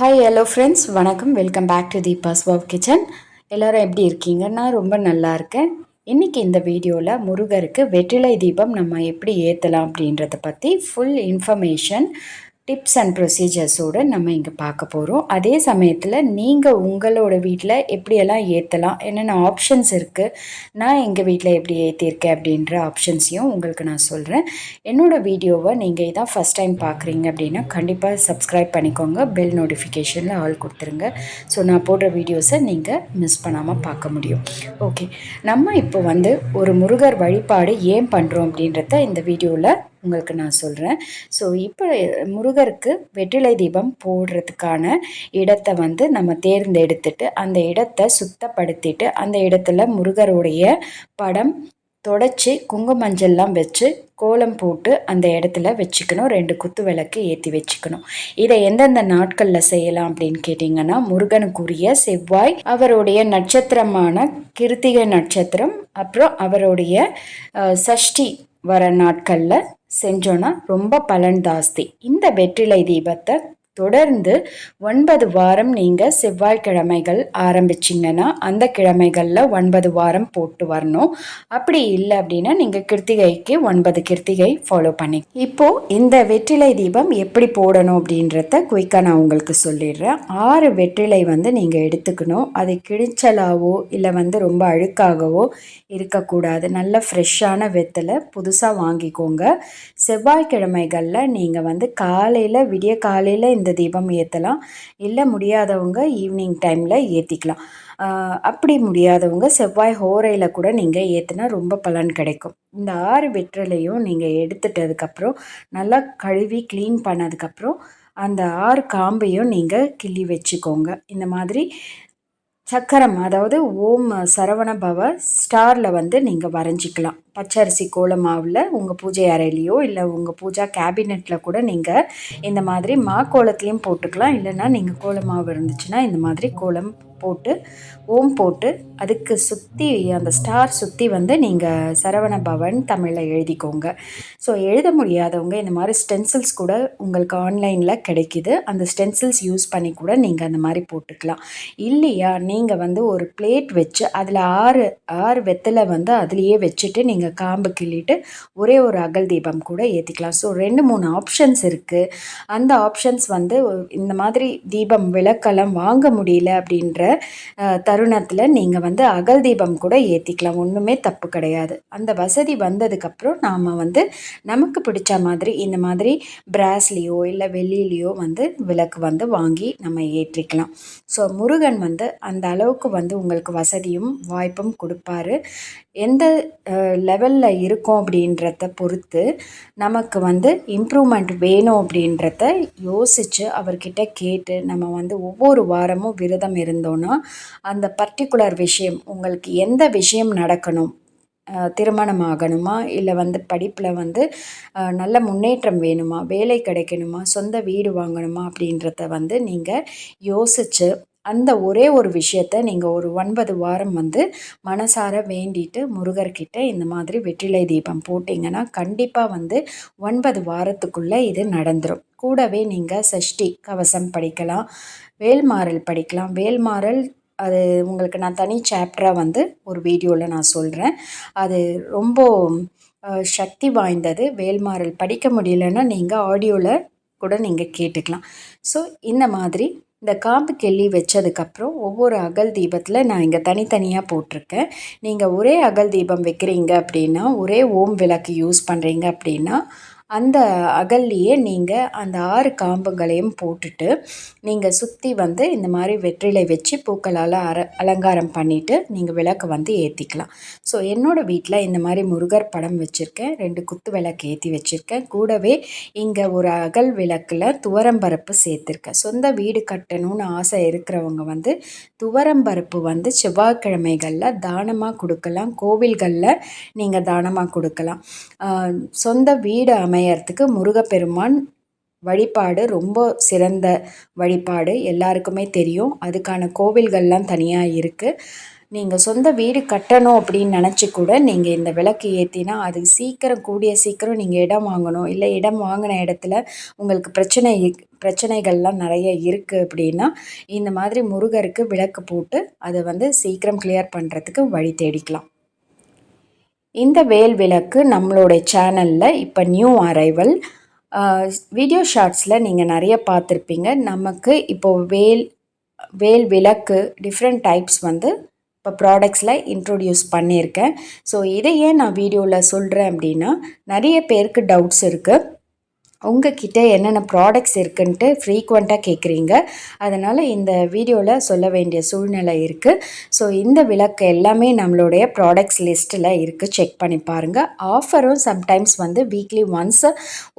Hi hello friends வணக்கம். Welcome back to Deepa's wow kitchen எல்லோரும் எப்படி இருக்கீங்க? நான் ரொம்ப நல்லா இருக்கேன். இன்றைக்கி இந்த வீடியோவில் முருகருக்கு வெற்றிலை தீபம் நம்ம எப்படி ஏற்றலாம் அப்படின்றத பற்றி ஃபுல் இன்ஃபர்மேஷன் டிப்ஸ் அண்ட் ப்ரொசீஜர்ஸோடு நம்ம இங்கே பார்க்க போகிறோம் அதே சமயத்தில் நீங்கள் உங்களோட வீட்டில் எப்படியெல்லாம் ஏற்றலாம் என்னென்ன ஆப்ஷன்ஸ் இருக்குது நான் எங்கள் வீட்டில் எப்படி ஏற்றிருக்கேன் அப்படின்ற ஆப்ஷன்ஸையும் உங்களுக்கு நான் சொல்கிறேன் என்னோடய வீடியோவை நீங்கள் இதான் ஃபஸ்ட் டைம் பார்க்குறீங்க அப்படின்னா கண்டிப்பாக சப்ஸ்கிரைப் பண்ணிக்கோங்க. பெல் நோட்டிஃபிகேஷனில் ஆள் கொடுத்துருங்க. ஸோ நான் போடுற வீடியோஸை நீங்கள் மிஸ் பண்ணாமல் பார்க்க முடியும். ஓகே நம்ம இப்போ வந்து ஒரு முருகர் வழிபாடு ஏன் பண்ணுறோம் அப்படின்றத இந்த வீடியோவில் உங்களுக்கு நான் சொல்கிறேன் ஸோ இப்போ முருகருக்கு வெற்றிலை தீபம் போடுறதுக்கான இடத்தை வந்து நம்ம தேர்ந்தெடுத்துட்டு அந்த இடத்த சுத்தப்படுத்திட்டு அந்த இடத்துல முருகருடைய படம் தொடச்சி குங்குமஞ்சள்லாம் வச்சு கோலம் போட்டு அந்த இடத்துல வச்சுக்கணும். ரெண்டு குத்து விளக்கு ஏற்றி வச்சுக்கணும். இதை எந்தெந்த நாட்களில் செய்யலாம் அப்படின்னு கேட்டிங்கன்னா முருகனுக்குரிய செவ்வாய் அவருடைய நட்சத்திரமான கிருத்திகை நட்சத்திரம் அப்புறம் அவருடைய சஷ்டி வர நாட்களில் செஞ்சோன்னா ரொம்ப பலன் ஜாஸ்தி. இந்த வெற்றிலை தீபத்தை தொடர்ந்து ஒன்பது வாரம் நீங்கள் செவ்வாய்க்கிழமைகள் ஆரம்பிச்சிங்கன்னா அந்த கிழமைகளில் ஒன்பது வாரம் போட்டு வரணும். அப்படி இல்லை அப்படின்னா நீங்கள் கிருத்திகைக்கு ஒன்பது கிருத்திகை ஃபாலோ பண்ணி. இப்போது இந்த வெற்றிலை தீபம் எப்படி போடணும் அப்படின்றத குயிக்காக நான் உங்களுக்கு சொல்லிடுறேன். ஆறு வெற்றிலை வந்து நீங்கள் எடுத்துக்கணும். அது கிழிச்சலாவோ இல்லை வந்து ரொம்ப அழுக்காகவோ இருக்கக்கூடாது. நல்ல ஃப்ரெஷ்ஷான வெத்தலை புதுசாக வாங்கிக்கோங்க. செவ்வாய்க்கிழமைகளில் நீங்கள் வந்து காலையில் விடிய காலையில் இந்த தீபம் ஏற்றலாம் இல்லை முடியாதவங்க ஈவினிங் டைமில் ஏற்றிக்கலாம் அப்படி முடியாதவங்க செவ்வாய் ஹோரையில் கூட நீங்கள் ஏற்றினா ரொம்ப பலன் கிடைக்கும். இந்த ஆறு வெற்றிலையும் நீங்கள் எடுத்துட்டதுக்கப்புறம் நல்லா கழுவி க்ளீன் பண்ணதுக்கப்புறம் அந்த ஆறு காம்பையும் நீங்கள் கிள்ளி வச்சுக்கோங்க. இந்த மாதிரி சக்கரம் அதாவது ஓம் சரவண பவ ஸ்டாரில் வந்து நீங்கள் வரைஞ்சிக்கலாம். பச்சரிசி கோல மாவில் உங்கள் பூஜை அறையிலையோ இல்லை உங்கள் பூஜா கேபினெட்டில் கூட நீங்கள் இந்த மாதிரி மா கோலத்துலேயும் போட்டுக்கலாம். இல்லைன்னா நீங்கள் கோல மாவு இருந்துச்சுன்னா இந்த மாதிரி கோலம் போட்டு ஓம் போட்டு அதுக்கு சுற்றி அந்த ஸ்டார் சுற்றி வந்து நீங்கள் சரவண பவன் தமிழில் எழுதிக்கோங்க. ஸோ எழுத முடியாதவங்க இந்த மாதிரி ஸ்டென்சில்ஸ் கூட உங்களுக்கு ஆன்லைனில் கிடைக்கிது. அந்த ஸ்டென்சில்ஸ் யூஸ் பண்ணி கூட நீங்கள் அந்த மாதிரி போட்டுக்கலாம். இல்லையா நீங்கள் வந்து ஒரு பிளேட் வச்சு அதில் ஆறு ஆறு வெத்தலை வந்து அதுலேயே வச்சுட்டு நீங்கள் காம்பு கிள்ளிட்டு ஒரே ஒரு அகல் தீபம் கூட ஏற்றிக்கலாம் ஸோ ரெண்டு மூணு ஆப்ஷன்ஸ் இருக்குது அந்த ஆப்ஷன்ஸ் வந்து இந்த மாதிரி தீபம் விளக்கெல்லாம் வாங்க முடியல அப்படின்ற தருணத்தில் நீங்கள் வந்து அகல் தீபம் கூட ஏற்றிக்கலாம் ஒன்றுமே தப்பு கிடையாது. அந்த வசதி வந்ததுக்கப்புறம் நாம் வந்து நமக்கு பிடிச்ச மாதிரி இந்த மாதிரி பிராஸ்லேயோ இல்லை வெள்ளிலேயோ வந்து விளக்கு வந்து வாங்கி நம்ம ஏற்றிக்கலாம். ஸோ முருகன் வந்து அந்த அளவுக்கு வந்து உங்களுக்கு வசதியும் வாய்ப்பும் கொடுப்பாரு. எந்த லெவலில் இருக்கோம் அப்படின்றத பொறுத்து நமக்கு வந்து இம்ப்ரூவ்மெண்ட் வேணும் அப்படின்றத யோசித்து அவர்கிட்ட கேட்டு நம்ம வந்து ஒவ்வொரு வாரமும் விரதம் இருந்தோன்னா அந்த பர்டிகுலர் விஷயம் உங்களுக்கு எந்த விஷயம் நடக்கணும்? திருமணம் ஆகணுமா இல்லை வந்து படிப்பில் வந்து நல்ல முன்னேற்றம் வேணுமா? வேலை கிடைக்கணுமா? சொந்த வீடு வாங்கணுமா? அப்படின்றத வந்து நீங்கள் யோசித்து அந்த ஒரே ஒரு விஷயத்த நீங்கள் ஒரு ஒன்பது வாரம் வந்து மனசார வேண்டிட்டு முருகர்கிட்ட இந்த மாதிரி வெற்றிலை தீபம் போட்டிங்கன்னா கண்டிப்பாக வந்து ஒன்பது வாரத்துக்குள்ளே இது நடந்துடும் கூடவே நீங்கள் சஷ்டி கவசம் படிக்கலாம் வேல்மாறல் படிக்கலாம். வேல்மாறல் அது உங்களுக்கு நான் தனி சாப்டராக வந்து ஒரு வீடியோவில் நான் சொல்கிறேன் அது ரொம்ப சக்தி வாய்ந்தது. வேல்மாறல் படிக்க முடியலன்னா நீங்கள் ஆடியோவில் கூட நீங்கள் கேட்டுக்கலாம். ஸோ இந்த மாதிரி இந்த காம்பு கெள்ளி வச்சதுக்கப்புறம் ஒவ்வொரு அகல் தீபத்தில் நான் இங்கே தனித்தனியாக போட்டிருக்கேன். நீங்கள் ஒரே அகல் தீபம் வைக்கிறீங்க அப்படின்னா ஒரே ஓம் விளக்கு யூஸ் பண்ணுறீங்க அப்படின்னா அந்த அகல்லையே நீங்கள் அந்த ஆறு காம்புகளையும் போட்டுட்டு நீங்கள் சுற்றி வந்து இந்த மாதிரி வெற்றிலை வச்சு பூக்களால் அர அலங்காரம் பண்ணிவிட்டு நீங்கள் விளக்கு வந்து ஏற்றிக்கலாம் ஸோ என்னோடய வீட்டில் இந்த மாதிரி முருகர் படம் வச்சுருக்கேன். ரெண்டு குத்து விளக்கு ஏற்றி வச்சுருக்கேன். கூடவே இங்கே ஒரு அகல் விளக்கில் துவரம்பருப்பு சேர்த்துருக்கேன். சொந்த வீடு கட்டணும்னு ஆசை இருக்கிறவங்க வந்து துவரம்பருப்பு வந்து செவ்வாய்க்கிழமைகளில் தானமாக கொடுக்கலாம். கோவில்களில் நீங்கள் தானமாக கொடுக்கலாம். சொந்த வீடு அமை அமையறதுக்கு முருகப்பெருமான் வழிபாடு ரொம்ப சிறந்த வழிபாடு. எல்லாருக்குமே தெரியும். அதுக்கான கோவில்கள்லாம் தனியாக இருக்குது நீங்கள் சொந்த வீடு கட்டணும் அப்படின்னு நினச்சி கூட நீங்கள் இந்த விளக்கு ஏற்றினா அது சீக்கிரம் கூடிய சீக்கிரம் நீங்கள் இடம் வாங்கணும். இல்லை இடம் வாங்கின இடத்துல உங்களுக்கு பிரச்சனை பிரச்சனைகள்லாம் நிறைய இருக்குது அப்படின்னா இந்த மாதிரி முருகருக்கு விளக்கு போட்டு அதை வந்து சீக்கிரம் கிளியர் பண்ணுறதுக்கு வழி தேடிக்கலாம். இந்த வேல் விளக்கு நம்மளுடைய சேனலில் இப்போ நியூ அரைவல் வீடியோ ஷார்ட்ஸில் நீங்கள் நிறைய பார்த்துருப்பீங்க. நமக்கு இப்போது வேல் வேல் விளக்கு டிஃப்ரெண்ட் டைப்ஸ் வந்து இப்போ ப்ராடக்ட்ஸில் இன்ட்ரொடியூஸ் பண்ணியிருக்கேன். ஸோ இதை ஏன் நான் வீடியோவில் சொல்கிறேன் அப்படின்னா நிறைய பேருக்கு டவுட்ஸ் இருக்குது உங்ககிட்ட என்னென்ன ப்ராடக்ட்ஸ் இருக்குன்ட்டு ஃப்ரீக்வெண்ட்டாக கேட்குறீங்க அதனால் இந்த வீடியோவில் சொல்ல வேண்டிய சூழ்நிலை இருக்குது ஸோ இந்த விளக்கு எல்லாமே நம்மளுடைய ப்ராடக்ட்ஸ் லிஸ்ட்டில் இருக்குது செக் பண்ணி பாருங்கள் ஆஃபரும் சம்டைம்ஸ் வந்து வீக்லி ஒன்ஸ்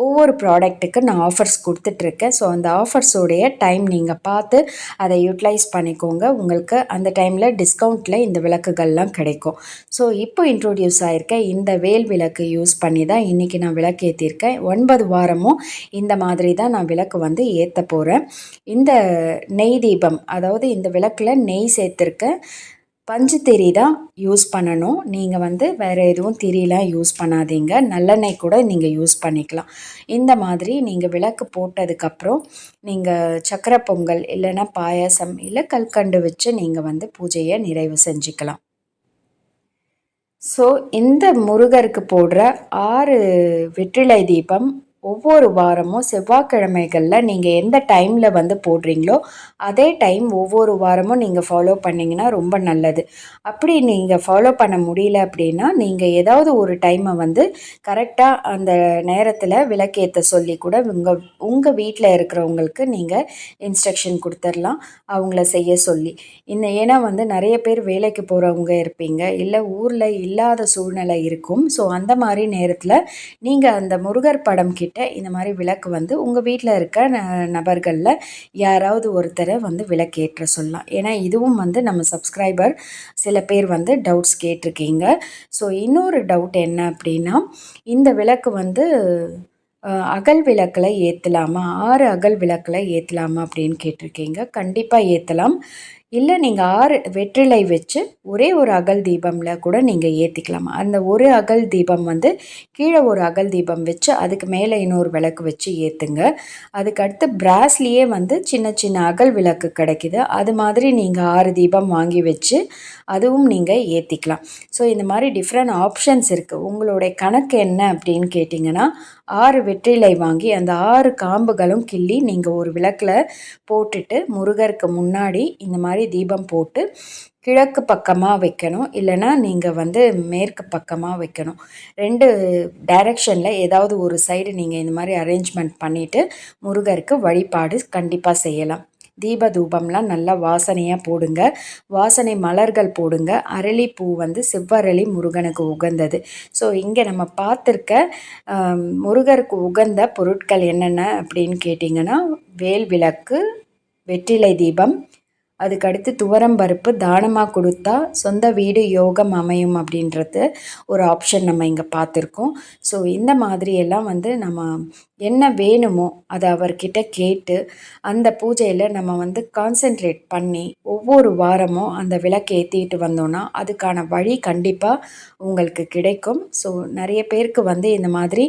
ஒவ்வொரு ப்ராடக்ட்டுக்கு நான் ஆஃபர்ஸ் கொடுத்துட்ருக்கேன். ஸோ அந்த ஆஃபர்ஸோடைய டைம் நீங்கள் பார்த்து அதை யூட்டிலைஸ் பண்ணிக்கோங்க. உங்களுக்கு அந்த டைமில் டிஸ்கவுண்ட்டில் இந்த விளக்குகள்லாம் கிடைக்கும். ஸோ இப்போ இன்ட்ரோடியூஸ் ஆகிருக்க இந்த வேல் விளக்கு யூஸ் பண்ணி தான் இன்றைக்கி நான் விளக்கு ஏற்றிருக்கேன் ஒன்பது வாரமும் இந்த மாதிரி தான் நான் விளக்கு வந்து ஏற்ற போகிறேன் இந்த நெய் தீபம் அதாவது இந்த விளக்கில் நெய் சேர்த்துருக்கேன் பஞ்சு திரி தான் யூஸ் பண்ணணும். நீங்கள் வந்து வேறு எதுவும் திரிலாம் யூஸ் பண்ணாதீங்க. நல்லெண்ணெய் கூட நீங்கள் யூஸ் பண்ணிக்கலாம். இந்த மாதிரி நீங்கள் விளக்கு போட்டதுக்கப்புறம் நீங்கள் சக்கரை பொங்கல் இல்லைன்னா பாயாசம் இல்லை கல்கண்டு வச்சு நீங்கள் வந்து பூஜையை நிறைவு செஞ்சுக்கலாம். ஸோ இந்த முருகருக்கு போடுற ஆறு வெற்றிலை தீபம் ஒவ்வொரு வாரமும் செவ்வாய்க்கிழமைகளில் நீங்கள் எந்த டைமில் வந்து போடுறீங்களோ அதே டைம் ஒவ்வொரு வாரமும் நீங்கள் ஃபாலோ பண்ணிங்கன்னா ரொம்ப நல்லது. அப்படி நீங்கள் ஃபாலோ பண்ண முடியல அப்படின்னா நீங்கள் ஏதாவது ஒரு டைமை வந்து கரெக்டாக அந்த நேரத்தில் விளக்கேற்ற சொல்லி கூட உங்கள் உங்கள் வீட்டில் இருக்கிறவங்களுக்கு நீங்கள் இன்ஸ்ட்ரக்ஷன் கொடுத்துர்லாம் அவங்கள செய்ய சொல்லி. இந்த ஏன்னா வந்து நிறைய பேர் வேலைக்கு போகிறவங்க இருப்பீங்க இல்லை ஊரில் இல்லாத சூழ்நிலை இருக்கும். ஸோ அந்த மாதிரி நேரத்தில் நீங்கள் அந்த முருகர் படம் கிட்ட கிட்ட இந்த மாதிரி விளக்கு வந்து உங்கள் வீட்டில் இருக்க ந நபர்களில் யாராவது ஒருத்தரை வந்து விளக்கேற்ற சொல்லலாம். ஏன்னா இதுவும் வந்து நம்ம சப்ஸ்கிரைபர் சில பேர் வந்து டவுட்ஸ் கேட்டிருக்கீங்க. ஸோ இன்னொரு டவுட் என்ன அப்படின்னா இந்த விளக்கு வந்து அகல் விளக்கில் ஏற்றலாமா ஆறு அகல் விளக்கில் ஏற்றலாமா அப்படின்னு கேட்டிருக்கீங்க. கண்டிப்பாக ஏற்றலாம் இல்லை நீங்கள் ஆறு வெற்றிலை வச்சு ஒரே ஒரு அகல் தீபமில் கூட நீங்கள் ஏற்றிக்கலாம் அந்த ஒரு அகல் தீபம் வந்து கீழே ஒரு அகல் தீபம் வச்சு அதுக்கு மேலே இன்னொரு விளக்கு வச்சு ஏற்றுங்க அதுக்கடுத்து பிராஸ்லேயே வந்து சின்ன சின்ன அகல் விளக்கு கிடைக்கிது. அது மாதிரி நீங்கள் ஆறு தீபம் வாங்கி வச்சு அதுவும் நீங்கள் ஏற்றிக்கலாம் ஸோ இந்த மாதிரி டிஃப்ரெண்ட் ஆப்ஷன்ஸ் இருக்குது உங்களுடைய கணக்கு என்ன அப்படின்னு கேட்டிங்கன்னா ஆறு வெற்றிலை வாங்கி அந்த ஆறு காம்புகளும் கிள்ளி நீங்கள் ஒரு விளக்கில் போட்டுட்டு முருகருக்கு முன்னாடி இந்த மாதிரி தீபம் போட்டு கிழக்கு பக்கமாக வைக்கணும். இல்லைனா நீங்கள் வந்து மேற்கு பக்கமாக வைக்கணும். ரெண்டு டைரக்ஷனில் ஏதாவது ஒரு சைடு நீங்கள் இந்த மாதிரி அரேஞ்ச்மெண்ட் பண்ணிவிட்டு முருகருக்கு வழிபாடு கண்டிப்பாக செய்யலாம். தீப தூபம்லாம் நல்லா வாசனையாக போடுங்க. வாசனை மலர்கள் போடுங்க. அரளிப்பூ வந்து செவ்வரளி முருகனுக்கு உகந்தது. ஸோ இங்கே நம்ம பார்த்துருக்க முருகருக்கு உகந்த பொருட்கள் என்னென்ன அப்படின்னு கேட்டிங்கன்னா வேல் விளக்கு வெற்றிலை தீபம் அதுக்கடுத்து துவரம் பருப்பு தானமாக கொடுத்தா சொந்த வீடு யோகம் அமையும் அப்படின்றது ஒரு ஆப்ஷன் நம்ம இங்கே பார்த்துருக்கோம். ஸோ இந்த மாதிரியெல்லாம் வந்து நம்ம என்ன வேணுமோ அதை அவர்கிட்ட கேட்டு அந்த பூஜையில் நம்ம வந்து கான்சென்ட்ரேட் பண்ணி ஒவ்வொரு வாரமும் அந்த விளக்கு ஏற்றிட்டு வந்தோன்னா அதுக்கான வழி கண்டிப்பாக உங்களுக்கு கிடைக்கும். ஸோ நிறைய பேருக்கு வந்து இந்த மாதிரி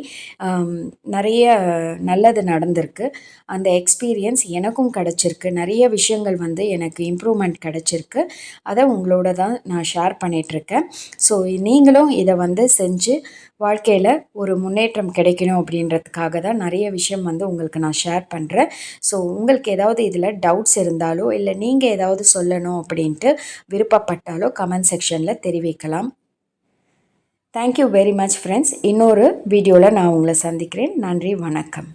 நிறைய நல்லது நடந்திருக்கு. அந்த எக்ஸ்பீரியன்ஸ் எனக்கும் கிடச்சிருக்கு. நிறைய விஷயங்கள் வந்து எனக்கு எனக்கு இம்ப்ரூவ்மெண்ட் கிடச்சிருக்கு. அதை உங்களோட தான் நான் ஷேர் பண்ணிகிட்ருக்கேன் ஸோ நீங்களும் இதை வந்து செஞ்சு வாழ்க்கையில் ஒரு முன்னேற்றம் கிடைக்கணும் அப்படின்றதுக்காக தான் நிறைய விஷயம் வந்து உங்களுக்கு நான் ஷேர் பண்ணுறேன் ஸோ உங்களுக்கு ஏதாவது இதில் டவுட்ஸ் இருந்தாலோ இல்லை நீங்கள் ஏதாவது சொல்லணும் அப்படின்ட்டு விருப்பப்பட்டாலோ கமெண்ட் செக்ஷனில் தெரிவிக்கலாம். தேங்க்யூ வெரி மச் ஃப்ரெண்ட்ஸ் இன்னொரு வீடியோவில் நான் உங்களை சந்திக்கிறேன். நன்றி வணக்கம்.